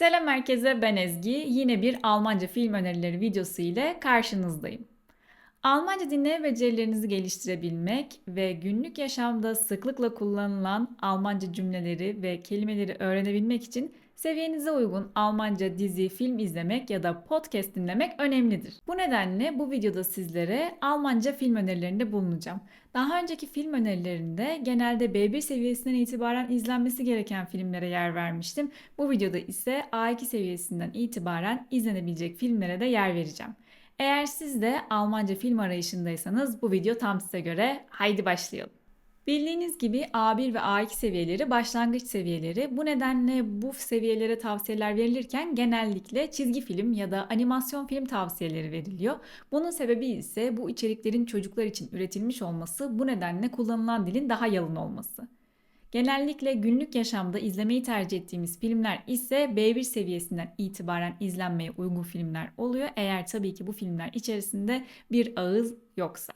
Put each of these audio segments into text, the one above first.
Selam herkese ben Ezgi. Yine bir Almanca film önerileri videosu ile karşınızdayım. Almanca dinleme becerilerinizi geliştirebilmek ve günlük yaşamda sıklıkla kullanılan Almanca cümleleri ve kelimeleri öğrenebilmek için seviyenize uygun Almanca dizi, film izlemek ya da podcast dinlemek önemlidir. Bu nedenle bu videoda sizlere Almanca film önerilerinde bulunacağım. Daha önceki film önerilerinde genelde B1 seviyesinden itibaren izlenmesi gereken filmlere yer vermiştim. Bu videoda ise A2 seviyesinden itibaren izlenebilecek filmlere de yer vereceğim. Eğer siz de Almanca film arayışındaysanız bu video tam size göre. Haydi başlayalım. Bildiğiniz gibi A1 ve A2 seviyeleri başlangıç seviyeleri. Bu nedenle bu seviyelere tavsiyeler verilirken genellikle çizgi film ya da animasyon film tavsiyeleri veriliyor. Bunun sebebi ise bu içeriklerin çocuklar için üretilmiş olması, bu nedenle kullanılan dilin daha yalın olması. Genellikle günlük yaşamda izlemeyi tercih ettiğimiz filmler ise B1 seviyesinden itibaren izlenmeye uygun filmler oluyor. Eğer tabii ki bu filmler içerisinde bir ağız yoksa.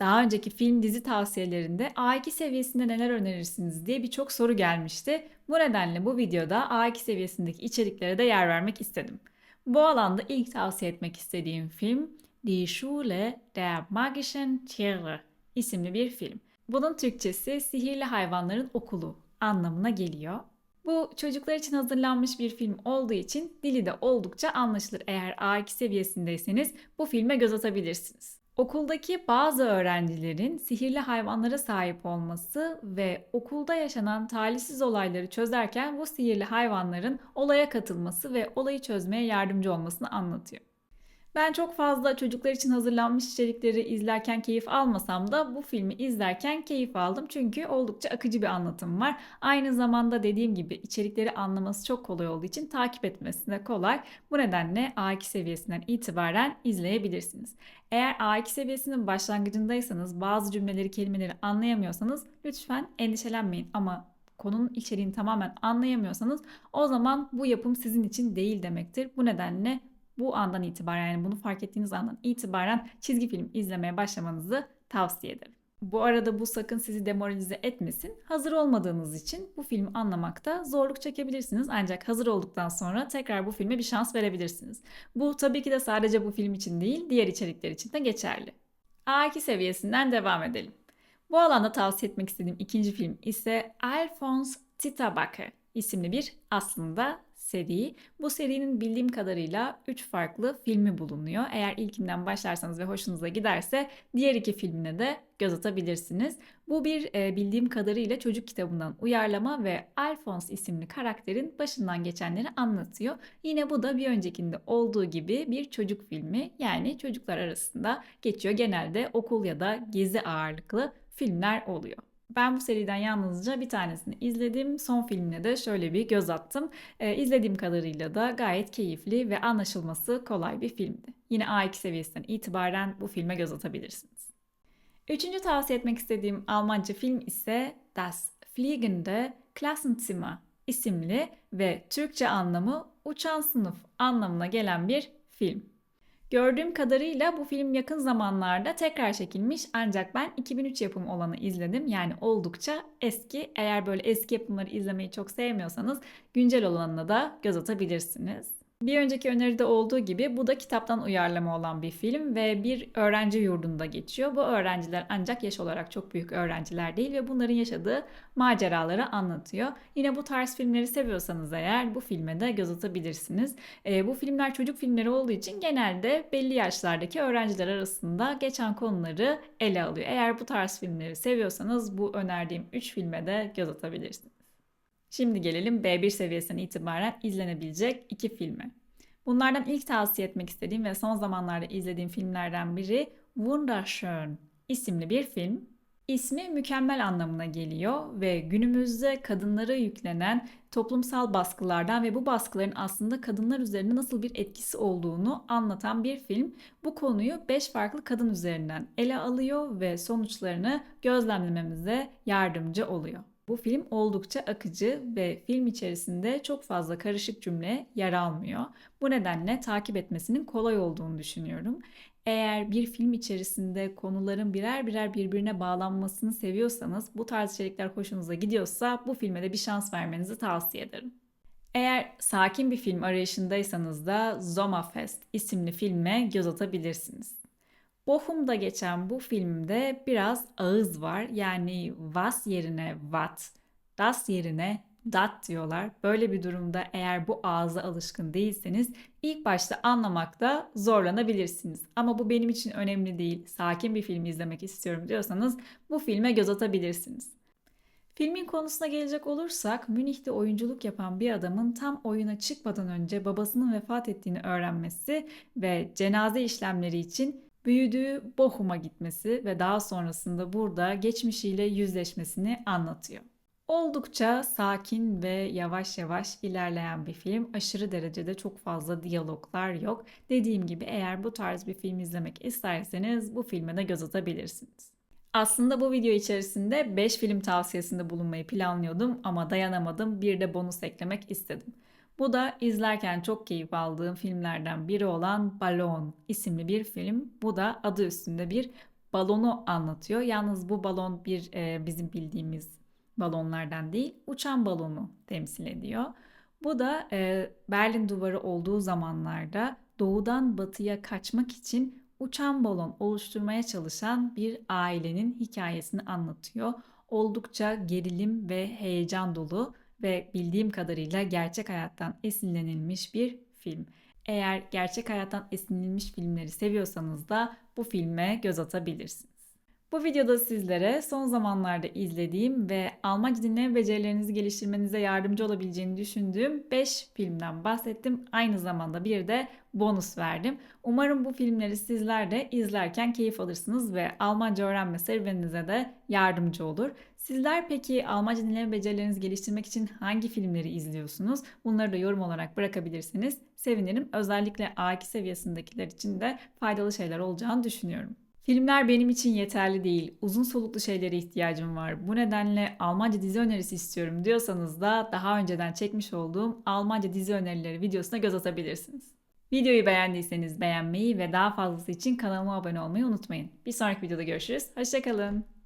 Daha önceki film dizi tavsiyelerinde A2 seviyesinde neler önerirsiniz diye birçok soru gelmişti. Bu nedenle bu videoda A2 seviyesindeki içeriklere de yer vermek istedim. Bu alanda ilk tavsiye etmek istediğim film Die Schule der Magischen Tiere isimli bir film. Bunun Türkçesi Sihirli Hayvanların Okulu anlamına geliyor. Bu çocuklar için hazırlanmış bir film olduğu için dili de oldukça anlaşılır. Eğer A2 seviyesindeyseniz bu filme göz atabilirsiniz. Okuldaki bazı öğrencilerin sihirli hayvanlara sahip olması ve okulda yaşanan talihsiz olayları çözerken bu sihirli hayvanların olaya katılması ve olayı çözmeye yardımcı olmasını anlatıyor. Ben çok fazla çocuklar için hazırlanmış içerikleri izlerken keyif almasam da bu filmi izlerken keyif aldım. Çünkü oldukça akıcı bir anlatım var. Aynı zamanda dediğim gibi içerikleri anlaması çok kolay olduğu için takip etmesi de kolay. Bu nedenle A2 seviyesinden itibaren izleyebilirsiniz. Eğer A2 seviyesinin başlangıcındaysanız bazı cümleleri, kelimeleri anlayamıyorsanız lütfen endişelenmeyin ama konunun içeriğini tamamen anlayamıyorsanız o zaman bu yapım sizin için değil demektir. Bu nedenle bu andan itibaren yani bunu fark ettiğiniz andan itibaren çizgi film izlemeye başlamanızı tavsiye ederim. Bu arada bu sakın sizi demoralize etmesin. Hazır olmadığınız için bu filmi anlamakta zorluk çekebilirsiniz. Ancak hazır olduktan sonra tekrar bu filme bir şans verebilirsiniz. Bu tabii ki de sadece bu film için değil, diğer içerikler için de geçerli. A2 seviyesinden devam edelim. Bu alanda tavsiye etmek istediğim ikinci film ise Alphonse Titabake isimli bir aslında seri. Bu serinin bildiğim kadarıyla 3 farklı filmi bulunuyor. Eğer ilkinden başlarsanız ve hoşunuza giderse diğer iki filmine de göz atabilirsiniz. Bu bir e, bildiğim kadarıyla çocuk kitabından uyarlama ve Alphonse isimli karakterin başından geçenleri anlatıyor. Yine bu da bir öncekinde olduğu gibi bir çocuk filmi yani çocuklar arasında geçiyor. Genelde okul ya da gezi ağırlıklı filmler oluyor. Ben bu seriden yalnızca bir tanesini izledim. Son filmine de şöyle bir göz attım. Ee, izlediğim kadarıyla da gayet keyifli ve anlaşılması kolay bir filmdi. Yine A2 seviyesinden itibaren bu filme göz atabilirsiniz. Üçüncü tavsiye etmek istediğim Almanca film ise Das Fliegende Klassenzimmer isimli ve Türkçe anlamı uçan sınıf anlamına gelen bir film. Gördüğüm kadarıyla bu film yakın zamanlarda tekrar çekilmiş ancak ben 2003 yapım olanı izledim. Yani oldukça eski. Eğer böyle eski yapımları izlemeyi çok sevmiyorsanız güncel olanına da göz atabilirsiniz. Bir önceki öneride olduğu gibi bu da kitaptan uyarlama olan bir film ve bir öğrenci yurdunda geçiyor. Bu öğrenciler ancak yaş olarak çok büyük öğrenciler değil ve bunların yaşadığı maceraları anlatıyor. Yine bu tarz filmleri seviyorsanız eğer bu filme de göz atabilirsiniz. E, bu filmler çocuk filmleri olduğu için genelde belli yaşlardaki öğrenciler arasında geçen konuları ele alıyor. Eğer bu tarz filmleri seviyorsanız bu önerdiğim 3 filme de göz atabilirsiniz. Şimdi gelelim B1 seviyesinden itibaren izlenebilecek iki filme. Bunlardan ilk tavsiye etmek istediğim ve son zamanlarda izlediğim filmlerden biri Wunderschön isimli bir film. İsmi mükemmel anlamına geliyor ve günümüzde kadınlara yüklenen toplumsal baskılardan ve bu baskıların aslında kadınlar üzerinde nasıl bir etkisi olduğunu anlatan bir film. Bu konuyu 5 farklı kadın üzerinden ele alıyor ve sonuçlarını gözlemlememize yardımcı oluyor. Bu film oldukça akıcı ve film içerisinde çok fazla karışık cümle yer almıyor. Bu nedenle takip etmesinin kolay olduğunu düşünüyorum. Eğer bir film içerisinde konuların birer birer birbirine bağlanmasını seviyorsanız, bu tarz içerikler hoşunuza gidiyorsa bu filme de bir şans vermenizi tavsiye ederim. Eğer sakin bir film arayışındaysanız da Sommerfest isimli filme göz atabilirsiniz. Bochum'da geçen bu filmde biraz ağız var. Yani was yerine what, das yerine dat diyorlar. Böyle bir durumda eğer bu ağza alışkın değilseniz ilk başta anlamakta zorlanabilirsiniz. Ama bu benim için önemli değil. Sakin bir film izlemek istiyorum diyorsanız bu filme göz atabilirsiniz. Filmin konusuna gelecek olursak Münih'te oyunculuk yapan bir adamın tam oyuna çıkmadan önce babasının vefat ettiğini öğrenmesi ve cenaze işlemleri için büyüdüğü Bochum'a gitmesi ve daha sonrasında burada geçmişiyle yüzleşmesini anlatıyor. Oldukça sakin ve yavaş yavaş ilerleyen bir film. Aşırı derecede çok fazla diyaloglar yok. Dediğim gibi eğer bu tarz bir film izlemek isterseniz bu filme de göz atabilirsiniz. Aslında bu video içerisinde 5 film tavsiyesinde bulunmayı planlıyordum ama dayanamadım. Bir de bonus eklemek istedim. Bu da izlerken çok keyif aldığım filmlerden biri olan Balon isimli bir film. Bu da adı üstünde bir balonu anlatıyor. Yalnız bu balon bir e, bizim bildiğimiz balonlardan değil, uçan balonu temsil ediyor. Bu da e, Berlin Duvarı olduğu zamanlarda doğudan batıya kaçmak için uçan balon oluşturmaya çalışan bir ailenin hikayesini anlatıyor. Oldukça gerilim ve heyecan dolu ve bildiğim kadarıyla gerçek hayattan esinlenilmiş bir film. Eğer gerçek hayattan esinlenilmiş filmleri seviyorsanız da bu filme göz atabilirsiniz. Bu videoda sizlere son zamanlarda izlediğim ve Almanca dinleme becerilerinizi geliştirmenize yardımcı olabileceğini düşündüğüm 5 filmden bahsettim. Aynı zamanda bir de bonus verdim. Umarım bu filmleri sizler de izlerken keyif alırsınız ve Almanca öğrenme serüveninize de yardımcı olur. Sizler peki Almanca dinleme becerilerinizi geliştirmek için hangi filmleri izliyorsunuz? Bunları da yorum olarak bırakabilirsiniz. Sevinirim. Özellikle A2 seviyesindekiler için de faydalı şeyler olacağını düşünüyorum. Filmler benim için yeterli değil. Uzun soluklu şeylere ihtiyacım var. Bu nedenle Almanca dizi önerisi istiyorum diyorsanız da daha önceden çekmiş olduğum Almanca dizi önerileri videosuna göz atabilirsiniz. Videoyu beğendiyseniz beğenmeyi ve daha fazlası için kanalıma abone olmayı unutmayın. Bir sonraki videoda görüşürüz. Hoşçakalın.